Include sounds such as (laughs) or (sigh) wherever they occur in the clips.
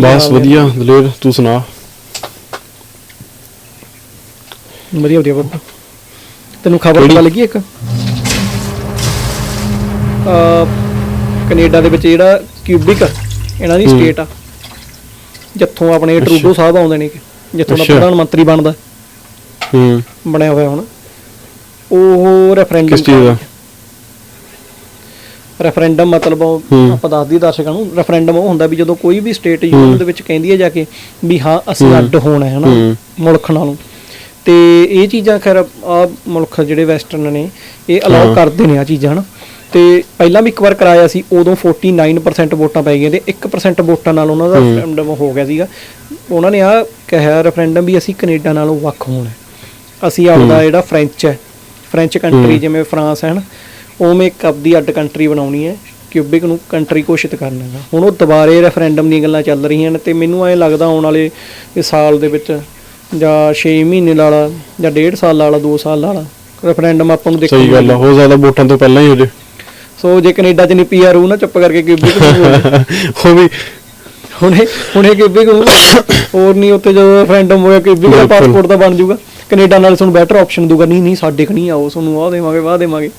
ਬਸ ਵਧੀਆ ਦਲੇਰ ਤੂੰ ਸੁਣਾ? ਵਧੀਆ ਵਧੀਆ ਬਾਬਾ ਤੈਨੂੰ ਖਬਰ? ਪਤਾ ਲੱਗੀ ਇੱਕ? ਆ ਕੈਨੇਡਾ ਦੇ ਵਿੱਚ ਜਿਹੜਾ ਕਿਊਬਿਕ ਇਹਨਾਂ ਦੀ। ਸਟੇਟ ਆ। ਜਿੱਥੋਂ ਆਪਣੇ। ਟਰੂਡੋ ਸਾਹਿਬ ਆਉਂਦੇ ਨੇ ਜਿੱਥੋਂ ਦਾ। ਪ੍ਰਧਾਨ ਮੰਤਰੀ ਬਣਦਾ। ਹੂੰ। ਬਣਿਆ ਹੋਇਆ ਹੁਣ। ਉਹ ਰੈਫਰੈਂਡਮ ਕਿਸ ਚੀਜ਼ ਦਾ? ਰੈਫਰੈਂਡਮ ਮਤਲਬ ਉਹ। ਆਪਾਂ ਦੱਸਦੀ ਦਰਸ਼ਕਾਂ ਨੂੰ ਰੈਫਰੈਂਡਮ ਉਹ ਹੁੰਦਾ ਵੀ ਜਦੋਂ ਕੋਈ ਵੀ ਸਟੇਟ। ਯੂਨੀਅਨ ਦੇ ਵਿੱਚ ਕਹਿੰਦੀ ਹੈ ਜਾ ਕੇ ਵੀ ਹਾਂ ਅਸੀਂ। ਅੱਡ ਹੋਣਾ ਹੈ ਹਨਾ ਹੂੰ। ਮੁਲਕ ਨਾਲੋਂ ਤੇ ਇਹ ਚੀਜ਼ਾਂ ਖੈਰ ਆ ਮੁਲਕ ਜਿਹੜੇ ਵੈਸਟਰਨ ਨੇ ਇਹ ਅਲਾਉ। ਕਰਦੇ ਨੇ ਆ ਚੀਜ਼ਾਂ ਹਨਾ ਤੇ ਪਹਿਲਾਂ ਵੀ ਇੱਕ ਵਾਰ ਕਰਾਇਆ ਸੀ ਉਦੋਂ 49% ਵੋਟਾਂ ਪੈ ਗਈਆਂ ਤੇ 1% ਵੋਟਾਂ ਨਾਲ ਉਹਨਾਂ ਦਾ। ਰੈਫਰੈਂਡਮ ਹੋ ਗਿਆ ਸੀਗਾ ਉਹਨਾਂ ਨੇ ਆ ਕਿਹਾ ਰੈਫਰੈਂਡਮ ਵੀ ਅਸੀਂ ਕੈਨੇਡਾ ਨਾਲੋਂ ਵੱਖ ਹੋਣਾ। ਅਸੀਂ ਆਪਦਾ। ਜਿਹੜਾ ਫ੍ਰੈਂਚ ਹੈ ਫ੍ਰੈਂਚ ਕੰਟਰੀ। ਜਿਵੇਂ ਫਰਾਂਸ ਹੈ ਨਾ ਉਵੇਂ ਇੱਕ ਆਪਦੀ ਅੱਡ ਕੰਟਰੀ ਬਣਾਉਣੀ ਹੈ ਕਿਊਬਿਕ ਨੂੰ ਕੰਟਰੀ ਘੋਸ਼ਿਤ ਕਰਨਾ ਹੈ ਹੁਣ ਉਹ ਦੁਬਾਰੇ ਰੈਫਰੈਂਡਮ ਦੀਆਂ ਗੱਲਾਂ ਚੱਲ ਰਹੀਆਂ ਨੇ ਤੇ ਮੈਨੂੰ ਐ ਲੱਗਦਾ ਆਉਣ ਵਾਲੇ ਸਾਲ ਦੇ ਵਿੱਚ ਜਾਂ 6 ਮਹੀਨੇ ਵਾਲਾ ਜਾਂ 1.5 ਸਾਲ ਵਾਲਾ 2 ਸਾਲ ਵਾਲਾ ਰੈਫਰੈਂਡਮ ਆਪਾਂ ਨੂੰ ਦੇਖਣ ਸਹੀ ਗੱਲ ਹੋ ਸਕਦਾ ਵੋਟਾਂ ਤੋਂ ਪਹਿਲਾਂ ਹੀ ਹੋ ਜੇ ਸੋ ਜੇ ਕੈਨੇਡਾ ਚ ਨਹੀਂ ਪੀਆਰ ਉਹ ਨਾ ਚੁੱਪ ਕਰਕੇ ਕਿਊਬਿਕ ਨੂੰ। (laughs) ਉਹ ਵੀ ਹੁਣੇ ਹੁਣੇ ਕਿਊਬਿਕ ਨੂੰ ਹੋਰ ਨਹੀਂ ਉੱਥੇ ਜਦੋਂ ਰੈਫਰੈਂਡਮ ਹੋਇਆ ਕਿਊਬਿਕ ਦਾ। ਪਾਸਪੋਰਟ ਤਾਂ ਬਣ ਜਾਊਗਾ ਕੈਨੇਡਾ ਨਾਲ ਤੁਹਾਨੂੰ ਬੈਟਰ ਆਪਸ਼ਨ ਦੂਗਾ ਨਹੀਂ ਨਹੀਂ ਸਾਡੇ ਕਣੀ ਆਓ ਤੁਹਾਨੂੰ ਆਹ ਦੇਵਾਂਗੇ ਵਾਹ ਦੇਵਾਂਗੇ।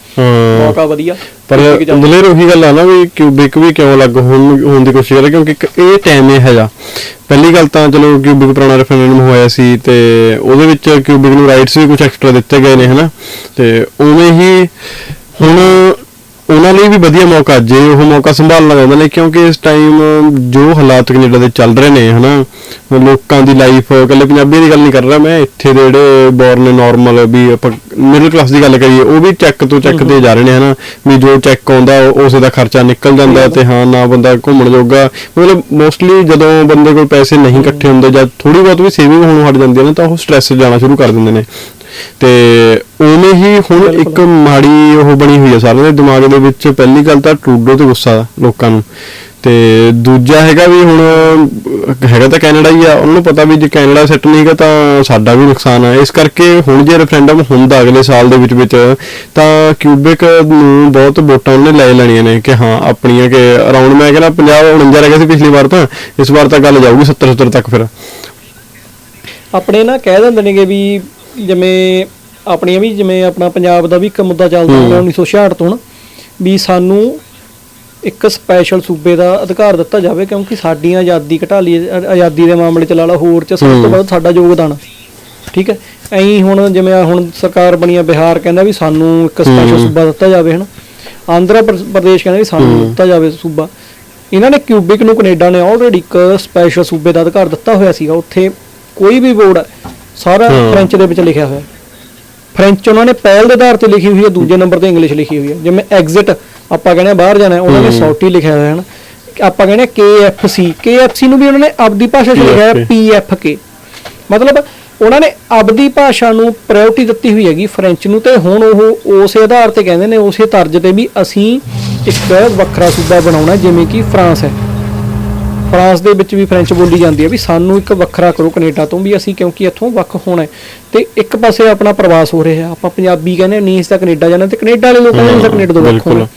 ਮੌਕਾ ਵਧੀਆ। ਪਰ। ਦਲੇਰ ਉਹੀ ਗੱਲ ਆ ਨਾ ਵੀ ਕਿਊਬਿਕ ਵੀ ਕਿਉਂ ਲੱਗ ਹੋਣ ਹੋਣ ਦੀ ਕੋਸ਼ਿਸ਼ ਕਰ ਰਿਹਾ ਕਿਉਂਕਿ ਇਹ ਟਾਈਮ ਇਹ ਹੈਗਾ। ਪਹਿਲੀ ਗੱਲ ਤਾਂ ਚਲੋ ਕਿਊਬਿਕ ਪੁਰਾਣਾ ਰੈਫਰੈਂਡਮ ਹੋਇਆ ਸੀ ਤੇ ਉਹਦੇ ਵਿੱਚ ਕਿਊਬਿਕ ਨੂੰ ਰਾਈਟਸ ਵੀ ਕੁਝ ਐਕਸਟਰਾ ਦਿੱਤੇ ਗਏ ਨੇ ਹਨਾ? ਤੇ ਉਵੇਂ ਹੀ ਹੁਣ ਵੀ ਵਧੀਆ ਮੌਕਾ ਜੇ ਉਹ ਮੌਕਾ ਸੰਭਾਲਣਾ ਚਾਹੁੰਦੇ ਨੇ ਕਿਉਂਕਿ ਇਸ ਟਾਈਮ ਜੋ ਹਾਲਾਤ ਕੈਨੇਡਾ ਦੇ ਚੱਲ ਰਹੇ ਨੇ ਹਨਾ ਲੋਕਾਂ ਦੀ ਲਾਈਫ ਇਕੱਲੇ ਪੰਜਾਬੀਆਂ ਦੀ ਗੱਲ ਨਹੀਂ ਕਰ ਰਿਹਾ ਮੈਂ ਇੱਥੇ ਦੇ ਜਿਹੜੇ ਬੋਰਨ ਨਾਰਮਲ ਵੀ ਆਪਾਂ ਮਿਡਲ ਕਲਾਸ ਦੀ ਗੱਲ ਕਰੀਏ ਉਹ ਵੀ ਚੈੱਕ ਤੋਂ ਚੈੱਕ ਤੇ ਜਾ ਰਹੇ ਨੇ ਹਨਾ ਵੀ ਜੋ ਚੈੱਕ ਆਉਂਦਾ ਉਸੇ ਦਾ ਖਰਚਾ ਨਿਕਲ ਜਾਂਦਾ ਤੇ ਹਾਂ ਨਾ ਬੰਦਾ ਘੁੰਮਣ ਜੋਗਾ। ਮਤਲਬ ਮੋਸਟਲੀ ਜਦੋਂ ਬੰਦੇ ਕੋਲ ਪੈਸੇ ਨਹੀਂ ਇਕੱਠੇ ਹੁੰਦੇ ਜਾਂ ਥੋੜੀ ਬਹੁਤ ਵੀ ਸੇਵਿੰਗ ਹੋਣੋਂ ਹਟ ਜਾਂਦੀ ਹੈ ਨਾ ਤਾਂ ਉਹ ਸਟ੍ਰੈਸ ਜਾਣਾ ਸ਼ੁਰੂ ਕਰ ਦਿੰਦੇ ਨੇ। ਤੇ ਉਵੇਂ ਹੀ ਹੁਣ ਇੱਕ ਮਾੜੀ ਉਹ ਬਣੀ ਹੋਈ ਹੈ ਸਾਰਿਆਂ ਦੇ ਦਿਮਾਗ ਦੇ ਵਿੱਚ ਪਹਿਲੀ ਗੱਲ ਤਾਂ ਟਰੂਡੋ ਤੇ ਗੁੱਸਾ ਲੋਕਾਂ ਨੂੰ। ਤੇ ਦੂਜਾ ਹੈਗਾ ਵੀ ਹੁਣ ਹੈਗਾ ਤਾਂ ਕੈਨੇਡਾ ਹੀ ਆ ਉਹਨਾਂ ਨੂੰ ਪਤਾ ਵੀ ਜੇ ਕੈਨੇਡਾ ਸੈੱਟ ਨਹੀਂਗਾ ਤਾਂ ਸਾਡਾ ਵੀ ਨੁਕਸਾਨ ਹੈ ਇਸ ਕਰਕੇ ਹੁਣ ਜੇ ਰੈਫਰੈਂਡਮ ਹੁੰਦਾ ਅਗਲੇ ਸਾਲ ਦੇ ਵਿੱਚ ਵਿੱਚ ਤਾਂ ਕਿਊਬਿਕ ਨੂੰ ਬਹੁਤ ਵੋਟਾਂ ਉਹਨੇ ਲੈ ਲੈਣੀਆਂ ਨੇ ਕਿ ਹਾਂ ਆਪਣੀਆਂ ਕਿ ਅਰਾਊਂਡ ਮੈਂ ਕਹਿੰਦਾ 50 49 ਰਹਿ ਗਿਆ ਸੀ ਪਿਛਲੀ ਵਾਰ ਤਾਂ ਇਸ ਵਾਰ ਤਾਂ ਗੱਲ ਜਾਊਗੀ 70 70 ਤੱਕ ਫਿਰ। ਆਪਣੇ ਨਾ ਕਹਿ ਦਿੰਦੇ ਨੇਗੇ ਵੀ ਜਿਵੇਂ ਆਪਣੀਆਂ ਵੀ ਜਿਵੇਂ ਆਪਣਾ ਪੰਜਾਬ ਦਾ ਵੀ ਇੱਕ ਮੁੱਦਾ ਚੱਲਦਾ ਹੂੰ। ਹੁੰਦਾ 1966 ਤੋਂ ਵੀ ਸਾਨੂੰ ਇੱਕ ਸਪੈਸ਼ਲ ਸੂਬੇ ਦਾ ਅਧਿਕਾਰ ਦਿੱਤਾ ਜਾਵੇ ਕਿਉਂਕਿ ਸਾਡੀਆਂ ਆਜ਼ਾਦੀ ਘਟਾ ਲਈ ਅ- ਆਜ਼ਾਦੀ ਦੇ ਮਾਮਲੇ ਚ ਲਾ ਲਾ ਹੋਰ ਚ ਸਭ ਤੋਂ। ਵੱਧ ਸਾਡਾ ਯੋਗਦਾਨ। ਠੀਕ ਹੈ ਐਂ ਹੁਣ ਜਿਵੇਂ ਹੁਣ ਸਰਕਾਰ ਬਣੀ ਆ ਬਿਹਾਰ ਕਹਿੰਦਾ ਵੀ ਸਾਨੂੰ ਇੱਕ ਸਪੈਸ਼ਲ। ਸੂਬਾ ਦਿੱਤਾ ਜਾਵੇ ਹਨ ਆਂਧਰਾ ਪ੍ਰ- ਪ੍ਰਦੇਸ਼ ਕਹਿੰਦਾ ਵੀ ਸਾਨੂੰ। ਦਿੱਤਾ ਜਾਵੇ ਸੂਬਾ ਇਹਨਾਂ ਨੇ ਕਿਊਬਿਕ ਨੂੰ ਕੈਨੇਡਾ ਨੇ ਆਲਰੇਡੀ ਇੱਕ ਸਪੈਸ਼ਲ ਸੂਬੇ ਦਾ ਅਧਿਕਾਰ ਦਿੱਤਾ ਹੋਇਆ ਸੀਗਾ ਉੱਥੇ ਕੋਈ ਵੀ ਬੋਰਡ ਸਾਰਾ ਹਾਂ। ਫ੍ਰੈਂਚ ਦੇ ਵਿੱਚ ਲਿਖਿਆ ਹੋਇਆ। ਫ੍ਰੈਂਚ ਉਹਨਾਂ ਨੇ ਪਹਿਲ ਦੇ ਆਧਾਰ ਤੇ ਲਿਖੀ ਹੋਈ ਹੈ ਦੂਜੇ ਨੰਬਰ ਤੇ ਇੰਗਲਿਸ਼ ਲਿਖੀ ਹੋਈ ਹੈ। ਜਿਵੇਂ ਐਗਜ਼ਿਟ ਆਪਾਂ ਕਹਿੰਦੇ ਬਾਹਰ ਜਾਣਾ ਹੈ, ਉਹਨਾਂ ਨੇ। ਸੌਟੀ ਲਿਖਿਆ ਹੋਇਆ ਹੈ ਨਾ। ਆਪਾਂ ਕਹਿੰਦੇ KFC KFC ਨੂੰ ਵੀ ਉਹਨਾਂ ਨੇ ਆਪਦੀ ਭਾਸ਼ਾ 'ਚ ਲਿਖਿਆ ਹੈ PFK ਮਤਲਬ ਉਹਨਾਂ ਨੇ ਆਪਦੀ ਭਾਸ਼ਾ ਨੂੰ ਪ੍ਰਾਇੋਰਟੀ ਦਿੱਤੀ ਹੋਈ ਹੈਗੀ ਫ੍ਰੈਂਚ ਨੂੰ ਤੇ ਹੁਣ ਉਹ ਉਸੇ ਆਧਾਰ ਤੇ ਕਹਿੰਦੇ ਨੇ ਉਸੇ ਤਰਜ ਤੇ ਵੀ ਅਸੀਂ ਇੱਕ ਵੱਖਰਾ ਸੂਬਾ ਬਣਾਉਣਾ ਜਿਵੇਂ ਕਿ ਫਰਾਂਸ ਹੈ। ਫਰਾਂਸ ਦੇ ਵਿੱਚ ਵੀ ਫ੍ਰੈਂਚ ਬੋਲੀ ਜਾਂਦੀ ਹੈ ਵੀ ਸਾਨੂੰ ਇੱਕ ਵੱਖਰਾ ਕਰੋ ਕੈਨੇਡਾ ਤੋਂ ਵੀ ਅਸੀਂ ਕਿਉਂਕਿ ਇੱਥੋਂ ਵੱਖ ਹੋਣਾ ਤੇ ਇੱਕ ਪਾਸੇ ਆਪਣਾ ਪ੍ਰਵਾਸ ਹੋ ਰਿਹਾ ਆਪਾਂ ਪੰਜਾਬੀ ਕਹਿੰਦੇ ਨਹੀਂ ਇਸ ਤਾਂ ਕੈਨੇਡਾ ਜਾਣਾ ਤੇ ਕੈਨੇਡਾ ਵਾਲੇ ਲੋਕ ਕਹਿੰਦੇ ਨਹੀਂ ਤਾਂ ਕੈਨੇਡਾ ਤੋਂ ਵੱਖ। ਹੋਣਾ।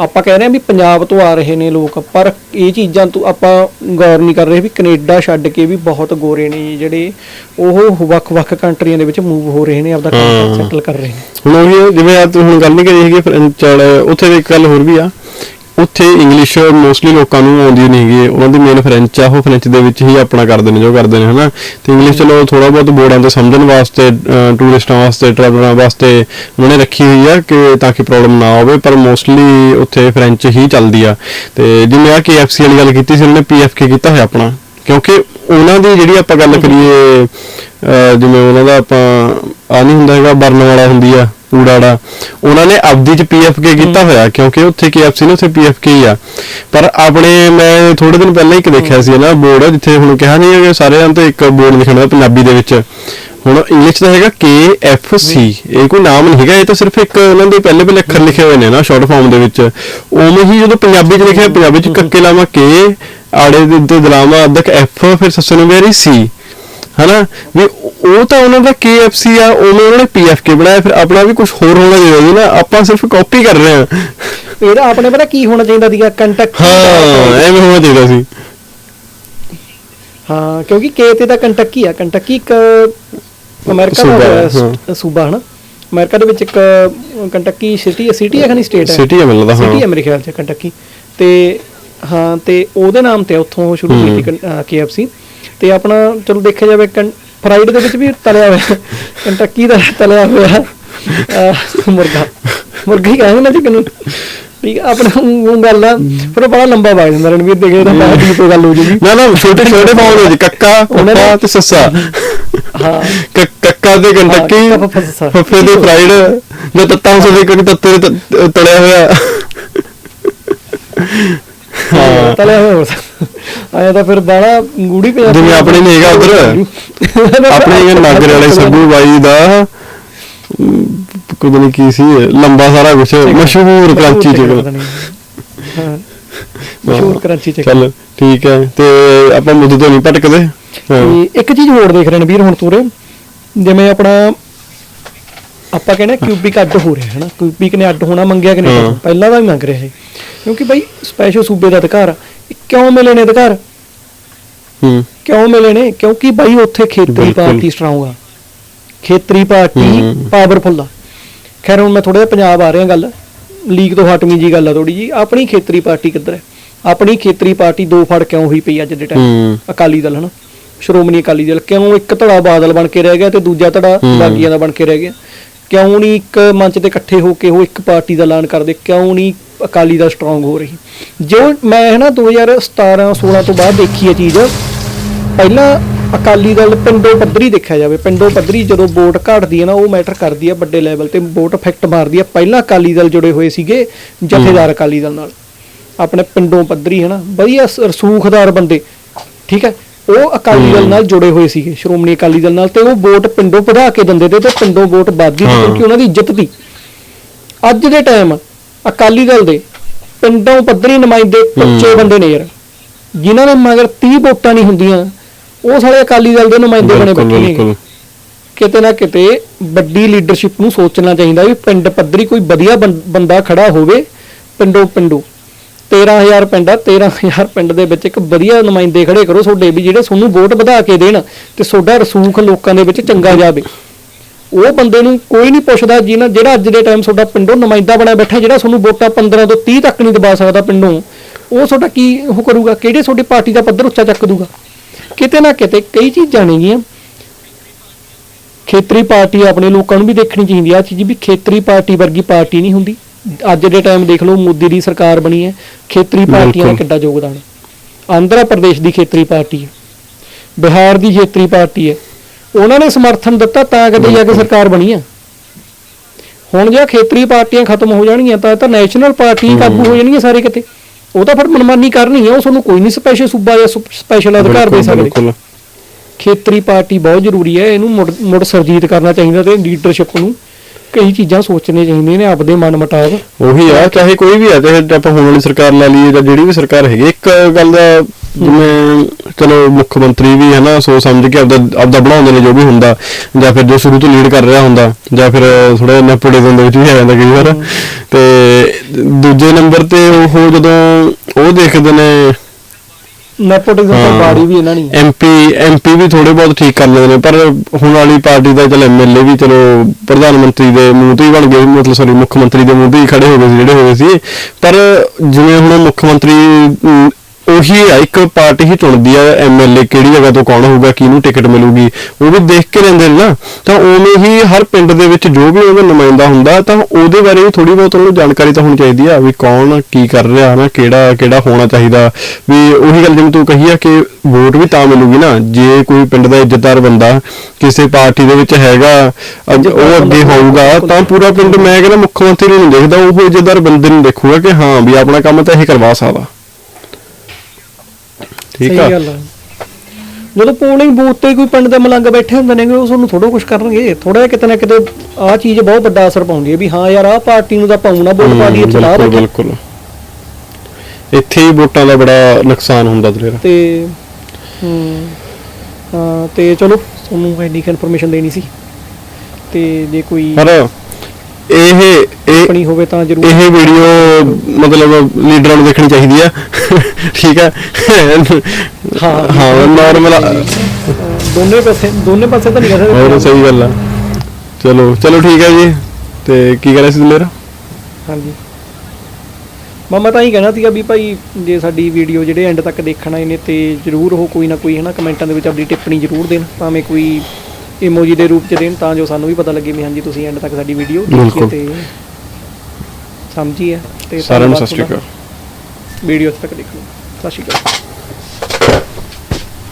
ਆਪਾਂ ਕਹਿ ਰਹੇ ਹਾਂ ਵੀ ਪੰਜਾਬ ਤੋਂ ਆ ਰਹੇ ਨੇ ਲੋਕ ਪਰ ਇਹ ਚੀਜ਼ਾਂ ਤੋਂ ਆਪਾਂ ਗੌਰ ਨਹੀਂ ਕਰ ਰਹੇ ਵੀ ਕੈਨੇਡਾ ਛੱਡ ਕੇ ਵੀ ਬਹੁਤ ਗੋਰੇ ਨੇ ਜਿਹੜੇ ਉਹ ਵੱਖ-ਵੱਖ ਕੰਟਰੀਆਂ ਦੇ ਵਿੱਚ ਮੂਵ ਹੋ ਰਹੇ ਨੇ ਆਪਦਾ ਕੰਮ। ਸੈਟਲ ਕਰ ਰਹੇ ਨੇ। ਹੁਣ ਉਹੀ ਜਿਵੇਂ ਆ ਤੂੰ ਹੁਣ ਗੱਲ ਨਹੀਂ ਕਰੀ ਹੈਗੀ ਫ੍ਰੈਂਚ ਵਾਲੇ ਉੱਥੇ ਦੀ ਇੱਕ ਗੱਲ ਹੋਰ ਵੀ ਆ। ਉੱਥੇ ਇੰਗਲਿਸ਼ ਮੋਸਟਲੀ ਲੋਕਾਂ ਨੂੰ ਆਉਂਦੀ ਨਹੀਂ ਹੈਗੀ, ਉਹਨਾਂ ਦੀ ਮੇਨ ਫ੍ਰੈਂਚ ਆ, ਉਹ ਫ੍ਰੈਂਚ ਦੇ ਵਿੱਚ ਹੀ ਆਪਣਾ ਕਰਦੇ ਨੇ, ਜੋ ਕਰਦੇ ਨੇ, ਹਨਾ? ਤੇ ਇੰਗਲਿਸ਼ ਚਲੋ ਥੋੜਾ ਬਹੁਤ ਬੋਰਡਾਂ ਤੇ ਸਮਝਣ ਵਾਸਤੇ ਟੂਰਿਸਟਾਂ ਵਾਸਤੇ ਟਰੈਵਲਰਾਂ ਵਾਸਤੇ ਉਹਨਾਂ ਨੇ ਰੱਖੀ ਹੋਈ ਆ ਕਿ ਤਾਂ ਕਿ ਪ੍ਰੋਬਲਮ ਨਾ ਹੋਵੇ, ਪਰ ਮੋਸਟਲੀ ਉੱਥੇ ਫ੍ਰੈਂਚ ਹੀ ਚੱਲਦੀ ਆ। ਤੇ ਜਿਵੇਂ ਆ KFC ਵਾਲੀ ਗੱਲ ਕੀਤੀ ਸੀ, ਉਹਨਾਂ ਨੇ PFK ਕੀਤਾ ਹੋਇਆ ਆਪਣਾ। ਕਿਉਂਕਿ ਉਹਨਾਂ ਦੀ ਜਿਹੜੀ ਆਪਾਂ ਗੱਲ ਕਰੀਏ ਜਿਵੇਂ ਉਹਨਾਂ ਦਾ ਆਪਾਂ ਆ ਨਹੀਂ ਹੁੰਦਾ ਹੈਗਾ ਬਰਨ ਵਾਲਾ ਹੁੰਦੀ ਆ। ਊੜਾੜਾ ਉਹਨਾਂ ਨੇ ਆਪਦੀ ਚ ਪੀਐਫਕੇ ਕੀਤਾ ਹੋਇਆ ਕਿਉਂਕਿ ਉੱਥੇ KFC ਨੇ ਉੱਥੇ ਪੀਐਫਕੇ ਹੀ ਆ। ਪਰ ਆਪਣੇ ਮੈਂ ਥੋੜੇ ਦਿਨ ਪਹਿਲਾਂ ਇੱਕ ਦੇਖਿਆ ਸੀ ਨਾ ਬੋਰਡ ਜਿੱਥੇ ਹੁਣ ਕਿਹਾ ਨਹੀਂ ਹੈਗਾ ਸਾਰਿਆਂ ਤੇ ਇੱਕ ਬੋਰਡ ਲਿਖਣਾ ਪੰਜਾਬੀ ਦੇ ਵਿੱਚ। ਹੁਣ ਇੰਗਲਿਸ਼ ਦਾ ਹੈਗਾ KFC ਇਹ ਕੋਈ ਨਾਮ ਨਹੀਂ ਹੈਗਾ ਇਹ ਤਾਂ ਸਿਰਫ ਇੱਕ ਉਹਨਾਂ ਦੇ ਪਹਿਲੇ ਪਹਿਲੇ ਅੱਖਰ ਲਿਖੇ ਹੋਏ ਨੇ ਨਾ ਸ਼ਾਰਟ ਫਾਰਮ ਦੇ ਵਿੱਚ। ਉਵੇਂ ਹੀ ਜਦੋਂ ਪੰਜਾਬੀ ਚ ਲਿਖਿਆ ਪੰਜਾਬੀ ਚ ਕੱਕੇ ਲਾਵਾਂ K ਆੜੇ ਦੇ ਉੱਤੇ ਦਲਾਵਾਂ ਅੱਧਕ F ਫਿਰ ਸੱਸੇ ਨੂੰ ਮੇਰੀ C ਹਨਾ? ਵੀ ਉਹ ਤਾਂ ਉਹਨਾਂ ਦਾ KFC ਆ ਉਹਨਾਂ ਨੇ PFK ਬਣਾਇਆ ਫਿਰ ਆਪਣਾ ਵੀ ਕੁਝ ਹੋਰ ਹੋਣਾ ਚਾਹੀਦਾ ਨਾ ਆਪਾਂ ਸਿਰਫ ਕਾਪੀ ਕਰ ਰਹੇ ਹਾਂ। ਇਹਦਾ ਆਪਣੇ ਪਤਾ ਕੀ ਹੋਣਾ ਚਾਹੀਦਾ ਸੀਗਾ? ਕੰਟੈਕਟ ਹਾਂ ਐਵੇਂ ਹੋਣਾ ਚਾਹੀਦਾ ਸੀ। ਹਾਂ ਕਿਉਂਕਿ ਕੇ ਤੇ ਤਾਂ ਕੰਟੱਕੀ ਆ। ਕੰਟੱਕੀ ਇੱਕ ਅਮਰੀਕਾ ਦਾ ਸੂਬਾ ਹੈ, ਹਨਾ? ਅਮਰੀਕਾ ਦੇ ਵਿੱਚ ਇੱਕ ਕੰਟੱਕੀ ਸਿਟੀ ਸਿਟੀ ਹੈ ਖਣੀ ਸਟੇਟ ਹੈ ਸਿਟੀ ਹੈ ਮੈਨੂੰ ਲੱਗਦਾ ਸਿਟੀ ਹੈ। ਹਾਂ ਮੇਰੇ ਖਿਆਲ ਚ ਕੰਟੱਕੀ ਤੇ ਹਾਂ ਤੇ ਉਹਦੇ ਨਾਮ ਤੇ ਆ ਉੱਥੋਂ ਸ਼ੁਰੂ ਹੂੰ। ਕੀਤੀ KFC ਤੇ ਆਪਣਾ ਚਲੋ ਦੇਖਿਆ ਜਾਵੇ ਫਰਾਈਡ ਦੇ ਵਿੱਚ ਵੀ ਤਲਿਆ ਹੋਇਆ ਕੰਟੱਕੀ ਦਾ ਤਲਿਆ ਹੋਇਆ ਮੁਰਗਾ। ਮੁਰਗਾ ਹੀ ਕਹਿੰਦੇ ਨਾ ਚਿਕਨ ਠੀਕ ਆ ਆਪਣਾ ਉਹ ਗੱਲ ਆ ਫਿਰ ਬੜਾ ਲੰਬਾ ਵਗ ਜਾਂਦਾ ਰਣਵੀਰ ਦੇਖੇ ਤਾਂ ਬਾਅਦ ਦੀ ਕੋਈ ਗੱਲ ਹੋ ਜੂਗੀ। ਨਾ ਨਾ ਛੋਟੇ ਛੋਟੇ ਪਾਉਂਦੇ ਜੀ ਕੱਕਾ ਉਹਨਾਂ ਪੱਪਾ ਤੇ ਸੱਸਾ। ਹਾਂ। ਕੱਕਾ ਤੇ ਕੰਟੱਕੀ। ਫੱਫੇ ਦੇ ਫਰਾਈਡ ਜੋ ਤੱਤਾਂ ਸੋ ਦੇ ਤੱਤੇ ਦੇ ਤ- ਤਲਿਆ ਹੋਇਆ। ਹਾਂ ਤਲਿਆ ਹੋਇਆ ਹੋ ਆਇਆ ਤਾਂ ਫਿਰ ਬਾਲਾ ਗੂੜੀ ਪਿਆ ਜਿਵੇਂ ਆਪਣੇ ਨੇ ਹੈਗਾ ਉੱਧਰ। ਆਪਣੇ ਇਹ ਨਾਗਰ ਵਾਲੇ ਸੱਗੂ ਬਾਈ ਦਾ ਕੁਝ ਨਹੀਂ ਕੀ ਸੀ ਲੰਬਾ ਸਾਰਾ ਕੁਝ ਮਸ਼ਹੂਰ ਕਰਾਚੀ ਚ। ਮਸ਼ਹੂਰ ਕਰਾਚੀ ਚ। ਚੱਲ ਠੀਕ ਹੈ ਤੇ ਆਪਾਂ ਮੁੱਦੇ ਤੋਂ ਨਹੀਂ ਭਟਕਦੇ। ਇੱਕ ਚੀਜ਼ ਹੋਰ ਦੇਖ ਰਹੇ ਨੇ ਵੀਰ ਹੁਣ ਤੂਰੇ। ਜਿਵੇਂ ਆਪਣਾ ਆਪਾਂ ਕਹਿੰਦੇ ਕਿਊਬਿਕ ਅੱਡ ਹੋ ਰਿਹਾ ਹੈ ਨਾ ਕਿਊਬਿਕ ਨੇ ਅੱਡ ਹੋਣਾ ਮੰਗਿਆ ਕਿ ਨਹੀਂ। ਪਹਿਲਾਂ ਦਾ ਵੀ ਮੰਗ ਰਿਹਾ ਹੈ ਕਿਉਂਕਿ ਭਾਈ ਸਪੈਸ਼ਲ ਸੂਬੇ ਦਾ ਅਧਿਕਾਰ ਕਿਉਂ ਮਿਲੇ ਨੇ ਅਧਿਕਾਰ? ਹੂੰ। ਕਿਉਂ ਮਿਲੇ ਨੇ? ਕਿਉਂਕਿ ਭਾਈ ਉੱਥੇ ਖੇਤਰੀ। ਪਾਰਟੀ ਸਟਰੋਂਗ ਆ। ਖੇਤਰੀ ਪਾਰਟੀ। ਪਾਵਰਫੁਲ ਆ। ਖੈਰ ਹੁਣ ਮੈਂ ਥੋੜਾ ਜਿਹਾ ਪੰਜਾਬ ਆ ਰਿਹਾ ਗੱਲ। ਲੀਗ ਤੋਂ ਹਟਵੀਂ ਜੀ ਗੱਲ ਆ ਥੋੜੀ ਜੀ। ਆਪਣੀ ਖੇਤਰੀ ਪਾਰਟੀ ਕਿੱਧਰ ਹੈ? ਆਪਣੀ ਖੇਤਰੀ ਪਾਰਟੀ ਦੋ ਫੜ ਕਿਉਂ ਹੋਈ ਪਈ ਅੱਜ ਦੇ ਟਾਈਮ ਅਕਾਲੀ ਦਲ ਹਨਾ? ਸ਼੍ਰੋਮਣੀ ਅਕਾਲੀ ਦਲ ਕਿਉਂ ਇੱਕ ਧੜਾ ਬਾਦਲ ਬਣ ਕੇ ਰਹਿ ਗਿਆ ਤੇ ਦੂਜਾ ਧੜਾ ਹੂੰ। ਬਾਗੀਆਂ ਦਾ ਬਣ ਕੇ ਰਹਿ ਗਿਆ? ਕਿਉਂ ਨਹੀਂ ਇੱਕ ਮੰਚ ਤੇ ਇਕੱਠੇ ਹੋ ਕੇ ਉਹ ਇੱਕ ਪਾਰਟੀ ਦਾ ਐਲਾਨ ਕਰਦੇ? ਕਿਉਂ ਨਹੀਂ ਅਕਾਲੀ ਦਲ ਸਟਰੋਂਗ ਹੋ ਰਹੀ? ਜੋ ਮੈਂ ਹਨਾ 2017 16 ਤੋਂ ਬਾਅਦ ਦੇਖੀ ਇਹ ਚੀਜ਼ ਪਹਿਲਾਂ ਅਕਾਲੀ ਦਲ ਪਿੰਡੋਂ ਪੱਧਰੀ ਦੇਖਿਆ ਜਾਵੇ ਪਿੰਡੋਂ ਪੱਧਰੀ ਜਦੋਂ ਵੋਟ ਘਟਦੀ ਹੈ ਨਾ ਉਹ ਮੈਟਰ ਕਰਦੀ ਹੈ ਵੱਡੇ ਲੈਵਲ ਤੇ ਵੋਟ ਇਫੈਕਟ ਮਾਰਦੀ ਹੈ। ਪਹਿਲਾਂ ਅਕਾਲੀ ਦਲ ਜੁੜੇ ਹੋਏ ਸੀਗੇ ਜਥੇਦਾਰ ਅਕਾਲੀ ਦਲ ਨਾਲ। ਆਪਣੇ ਪਿੰਡੋਂ ਪੱਧਰੀ ਹਨਾ ਵਧੀਆ ਸ- ਰਸੂਖਦਾਰ ਬੰਦੇ ਠੀਕ ਹੈ? ਉਹ ਅਕਾਲੀ ਦਲ ਨਾਲ ਜੁੜੇ ਹੋਏ ਸੀਗੇ ਸ਼੍ਰੋਮਣੀ ਅਕਾਲੀ ਦਲ ਨਾਲ ਤੇ ਉਹ ਵੋਟ ਪਿੰਡੋਂ ਵਧਾ ਕੇ ਦਿੰਦੇ ਤੇ ਤੇ ਪਿੰਡੋਂ ਵੋਟ ਵੱਧਦੀ ਸੀ। ਕਿਉਂਕਿ ਉਹਨਾਂ ਦੀ ਇੱਜ਼ਤ ਸੀ। ਅੱਜ ਦੇ ਟਾਈਮ ਅਕਾਲੀ ਦਲ ਦੇ ਪਿੰਡੋਂ ਪੱਧਰੀ ਨੁਮਾਇੰਦੇ ਕੱਚੇ ਬੰਦੇ ਨੇ ਯਾਰ ਜਿਨ੍ਹਾਂ ਦੇ ਮਗਰ 30 ਵੋਟਾਂ ਨਹੀਂ ਹੁੰਦੀਆਂ ਉਹ ਸਾਰੇ ਅਕਾਲੀ ਦਲ ਦੇ ਨੁਮਾਇੰਦੇ ਬਣੇ ਬੈਠੇ ਨੇ ਕਿਤੇ ਨਾ ਕਿਤੇ ਵੱਡੀ ਲੀਡਰਸ਼ਿਪ ਨੂੰ ਸੋਚਣਾ ਚਾਹੀਦਾ ਵੀ ਪਿੰਡ ਪੱਧਰੀ ਕੋਈ ਵਧੀਆ ਬੰਦਾ ਖੜਾ ਹੋਵੇ ਪਿੰਡੋਂ ਪਿੰਡੋਂ। 13000 ਪਿੰਡ ਆ 13000 ਪਿੰਡ ਦੇ ਵਿੱਚ ਇੱਕ ਵਧੀਆ ਨੁਮਾਇੰਦੇ ਖੜੇ ਕਰੋ ਤੁਹਾਡੇ ਵੀ ਜਿਹੜੇ ਤੁਹਾਨੂੰ ਵੋਟ ਵਧਾ ਕੇ ਦੇਣ ਤੇ ਤੁਹਾਡਾ ਰਸੂਖ ਲੋਕਾਂ ਦੇ ਵਿੱਚ ਚੰਗਾ ਜਾਵੇ। ਉਹ ਬੰਦੇ ਨੂੰ ਕੋਈ ਨਹੀਂ ਪੁੱਛਦਾ ਜਿਹਨਾਂ ਜਿਹੜਾ ਅੱਜ ਦੇ ਟਾਈਮ ਤੁਹਾਡਾ ਪਿੰਡੋਂ ਨੁਮਾਇੰਦਾ ਬਣਿਆ ਬੈਠਾ ਜਿਹੜਾ ਤੁਹਾਨੂੰ ਵੋਟਾਂ 15 ਤੋਂ 30 ਤੱਕ ਨਹੀਂ ਦਬਾ ਸਕਦਾ ਪਿੰਡੋਂ ਉਹ ਤੁਹਾਡਾ ਕੀ ਉਹ ਕਰੂਗਾ? ਕਿਹੜੇ ਤੁਹਾਡੀ ਪਾਰਟੀ ਦਾ ਪੱਧਰ ਉੱਚਾ ਚੱਕ ਦੂਗਾ? ਕਿਤੇ ਨਾ ਕਿਤੇ ਕਈ ਚੀਜ਼ਾਂ ਨੇਗੀਆਂ ਖੇਤਰੀ ਪਾਰਟੀ ਆਪਣੇ ਲੋਕਾਂ ਨੂੰ ਵੀ ਦੇਖਣੀ ਚਾਹੀਦੀ ਆ ਚੀਜ਼ ਵੀ ਖੇਤਰੀ ਪਾਰਟੀ ਵਰਗੀ ਪਾਰਟੀ ਨਹੀਂ ਹੁੰਦੀ। ਅੱਜ ਦੇ ਟਾਈਮ ਦੇਖ ਲਓ ਮੋਦੀ ਦੀ ਸਰਕਾਰ ਬਣੀ ਹੈ ਖੇਤਰੀ ਪਾਰਟੀਆਂ ਦਾ। ਕਿੱਡਾ ਯੋਗਦਾਨ ਹੈ। ਆਂਧਰਾ ਪ੍ਰਦੇਸ਼ ਦੀ ਖੇਤਰੀ ਪਾਰਟੀ ਹੈ ਬਿਹਾਰ ਦੀ ਖੇਤਰੀ ਪਾਰਟੀ ਹੈ। ਉਹਨਾਂ ਨੇ ਸਮਰਥਨ ਦਿੱਤਾ ਤਾਂ ਕਦੇ ਜਾ ਕੇ ਸਰਕਾਰ ਬਣੀ ਹੈ। ਹੁਣ ਜੇ ਖੇਤਰੀ ਪਾਰਟੀਆਂ ਖਤਮ ਹੋ ਜਾਣਗੀਆਂ ਤਾਂ ਇਹ ਤਾਂ ਨੈਸ਼ਨਲ ਪਾਰਟੀਆਂ ਕਾਬੂ ਹੋ ਜਾਣਗੀਆਂ ਸਾਰੇ ਕਿਤੇ। ਉਹ ਤਾਂ ਫਿਰ ਮਨਮਾਨੀ ਕਰਨੀ ਹੈ ਉਹ ਤੁਹਾਨੂੰ ਕੋਈ ਨਹੀਂ ਸਪੈਸ਼ਲ ਸੂਬਾ ਜਾਂ ਸਪੈਸ਼ਲ ਅਧਿਕਾਰ ਦੇ ਸਕਦੇ। ਬਿਲਕੁਲ। ਖੇਤਰੀ ਪਾਰਟੀ ਬਹੁਤ ਜ਼ਰੂਰੀ ਹੈ ਇਹਨੂੰ ਮੁੜ ਮੁੜ ਸਰਜੀਤ ਕਰਨਾ ਚਾਹੀਦਾ ਤੇ ਲੀਡਰਸ਼ਿਪ ਨੂੰ। ਕਈ ਚੀਜ਼ਾਂ ਸੋਚਣੀਆਂ ਚਾਹੀਦੀਆਂ ਨੇ ਆਪਦੇ ਮਨ ਮੁਤਾਬਕ ਉਹੀ ਆ ਚਾਹੇ ਕੋਈ ਵੀ ਆ ਚਾਹੇ ਆਪਾਂ ਹੁਣ ਵਾਲੀ ਸਰਕਾਰ ਲਾ ਲਈਏ ਜਾਂ ਜਿਹੜੀ ਵੀ ਸਰਕਾਰ ਹੈਗੀ ਇੱਕ ਗੱਲ ਦਾ ਜਿਵੇਂ ਚਲੋ ਮੁੱਖ ਮੰਤਰੀ ਵੀ ਹੈ ਨਾ ਸੋਚ ਸਮਝ ਕੇ ਆਪਦਾ ਆਪਦਾ ਬਣਾਉਂਦੇ ਨੇ ਜੋ ਵੀ ਹੁੰਦਾ ਜਾਂ ਫਿਰ ਜੋ ਸ਼ੁਰੂ ਤੋਂ ਲੀਡ ਕਰ ਰਿਹਾ ਹੁੰਦਾ ਜਾਂ ਫਿਰ ਥੋੜਾ ਨੈਪੋਟਿਜ਼ਮ ਦੇ ਵਿੱਚ ਵੀ ਆ ਜਾਂਦਾ ਕਈ ਵਾਰ। ਤੇ ਦੂਜੇ ਨੰਬਰ ਤੇ ਉਹ ਜਦੋਂ ਉਹ ਦੇਖਦੇ ਨੇ ਨੈਪੋਟਿਜ਼ਮ। ਤਾਂ ਬਾੜੀ ਵੀ ਇਹਨਾਂ ਨਹੀਂ। ਐਮਪੀ ਐਮਪੀ ਵੀ ਥੋੜੇ ਬਹੁਤ ਠੀਕ ਕਰ ਲੈਂਦੇ ਨੇ ਪਰ ਹੁਣ ਵਾਲੀ ਪਾਰਟੀ ਦਾ ਚਲ ਐਮਐਲਏ ਵੀ ਚਲੋ ਪ੍ਰਧਾਨ ਮੰਤਰੀ ਦੇ ਮੂੰਹ ਤੋਂ ਹੀ ਬਣ ਗਏ ਮਤਲਬ ਸੌਰੀ ਮੁੱਖ ਮੰਤਰੀ ਦੇ ਮੂੰਹ ਤੋਂ ਹੀ ਖੜੇ ਹੋ ਗਏ ਸੀ ਜਿਹੜੇ ਹੋ ਗਏ ਸੀ ਪਰ ਜਿਵੇਂ ਹੁਣ ਮੁੱਖ ਮੰਤਰੀ ਉਹੀ ਆ, ਇੱਕ ਪਾਰਟੀ ਹੀ ਚੁਣਦੀ ਆ ਐਮਐਲਏ ਕਿਹੜੀ ਜਗ੍ਹਾ ਤੋਂ ਕੌਣ ਹੋਊਗਾ, ਕਿਹਨੂੰ ਟਿਕਟ ਮਿਲੂਗੀ, ਉਹ ਵੀ ਦੇਖ ਕੇ ਰਹਿੰਦੇ ਨੇ ਨਾ। ਤਾਂ ਉਵੇਂ ਹੀ ਹਰ ਪਿੰਡ ਦੇ ਵਿੱਚ ਜੋ ਵੀ ਉਹਦਾ ਨੁਮਾਇੰਦਾ ਹੁੰਦਾ, ਤਾਂ ਉਹਦੇ ਬਾਰੇ ਵੀ ਥੋੜੀ ਬਹੁਤ ਉਹਨੂੰ ਜਾਣਕਾਰੀ ਤਾਂ ਹੋਣੀ ਚਾਹੀਦੀ ਆ, ਵੀ ਕੌਣ ਕੀ ਕਰ ਰਿਹਾ ਨਾ, ਕਿਹੜਾ ਕਿਹੜਾ ਹੋਣਾ ਚਾਹੀਦਾ। ਵੀ ਉਹੀ ਗੱਲ ਜਿਵੇਂ ਤੂੰ ਕਹੀ ਆ ਕਿ ਵੋਟ ਵੀ ਤਾਂ ਮਿਲੂਗੀ ਨਾ, ਜੇ ਕੋਈ ਪਿੰਡ ਦਾ ਇੱਜ਼ਤਦਾਰ ਬੰਦਾ ਕਿਸੇ ਪਾਰਟੀ ਦੇ ਵਿੱਚ ਹੈਗਾ ਉਹ ਅੱਗੇ ਹੋਊਗਾ, ਤਾਂ ਪੂਰਾ ਪਿੰਡ, ਮੈਂ ਕਹਿੰਦਾ ਮੁੱਖ ਮੰਤਰੀ ਨੂੰ ਨਹੀਂ ਦੇਖਦਾ, ਉਹ ਇੱਜ਼ਤਦਾਰ ਬੰਦੇ ਨੂੰ ਦੇਖੂਗਾ ਕਿ ਹਾਂ ਵੀ ਆਪਣਾ ਕੰਮ ਤਾਂ ਇਹ ਕਰਵਾ ਸਕਦਾ। ਠੀਕ ਆ। ਆ। ਜਦੋਂ ਪੋਲਿੰਗ ਬੂਥ ਤੇ ਕੋਈ ਪਿੰਡ ਦੇ ਮਲੰਗ ਬੈਠੇ ਹੁੰਦੇ ਨੇ ਉਹ ਤੁਹਾਨੂੰ ਥੋੜਾ ਕੁਝ ਕਰਨਗੇ। ਥੋੜਾ ਜਿਹਾ ਕਿਤੇ ਨਾ ਕਿਤੇ ਆਹ ਚੀਜ਼ ਬਹੁਤ ਵੱਡਾ ਅਸਰ ਪਾਉਂਦੀ ਹੈ ਵੀ ਹਾਂ ਯਾਰ ਆਹ ਪਾਰਟੀ ਨੂੰ ਤਾਂ ਪਾਉਣਾ ਵੋਟ ਪਾ ਲਈ ਚਲਾ ਰੱਖਿਆ ਬਿਲਕੁਲ। ਇੱਥੇ ਹੀ ਵੋਟਾਂ ਦਾ ਬੜਾ ਨੁਕਸਾਨ ਹੁੰਦਾ ਤੇ ਹਾਂ ਤੇ ਚਲੋ ਤੁਹਾਨੂੰ ਇੰਨੀ ਇਨਫੋਰਮੇਸ਼ਨ ਦੇਣੀ ਸੀ। ਤੇ ਜੇ ਕੋਈ ਪਰ ਇਹ ਇਹ ਆਪਣੀ ਹੋਵੇ ਤਾਂ ਜ਼ਰੂਰ। ਇਹ ਵੀਡੀਓ ਮਤਲਬ ਲੀਡਰਾਂ ਨੂੰ ਦੇਖਣੀ ਚਾਹੀਦੀ ਆ। ਠੀਕ ਆ? ਹਾਂ। ਹਾਂ ਨਾਰਮਲ ਦੋਨੇ ਪਾਸੇ ਦੋਨੇ ਪਾਸੇ ਤਾਂ ਨਹੀਂ ਕਹਿ ਸਕਦੇ। ਹੋਰ ਸਹੀ ਗੱਲ ਆ। ਚਲੋ ਚਲੋ ਠੀਕ ਹੈ ਜੀ। ਤੇ ਕੀ ਕਰ ਰਹੇ ਸੀ ਮੇਰਾ? ਹਾਂਜੀ। ਮਮਾ ਤਾਂ ਹੀ ਕਹਿਣਾ ਸੀਗਾ ਵੀ ਭਾਈ ਜੇ ਸਾਡੀ ਵੀਡੀਓ ਜਿਹੜੇ ਐਂਡ ਤੱਕ ਦੇਖਣ ਆਏ ਨੇ ਤੇ ਜਰੂਰ ਉਹ ਕੋਈ ਨਾ ਕੋਈ ਹਨਾ ਕਮੈਂਟਾਂ ਦੇ ਵਿੱਚ ਆਪਣੀ ਟਿੱਪਣੀ ਜਰੂਰ ਦੇਣ। ਭਾਵੇਂ ਕੋਈ ਇਮੋਜੀ ਦੇ ਰੂਪ ਚ ਦੇਣ ਤਾਂ ਜੋ ਸਾਨੂੰ ਵੀ ਪਤਾ ਲੱਗੇ ਵੀ ਹਾਂਜੀ ਤੁਸੀਂ ਐਂਡ ਤੱਕ ਸਾਡੀ ਵੀਡੀਓ ਦੇਖੀ ਬਿਲਕੁਲ। ਤੇ ਸਮਝੀ ਹੈ ਤੇ ਸਾਰਿਆਂ ਨੂੰ ਸਤਿ ਸ਼੍ਰੀ। ਅਕਾਲ ਵੀਡੀਓ ਤੱਕ ਦੇਖੋ ਸਤਿ ਸ਼੍ਰੀ ਅਕਾਲ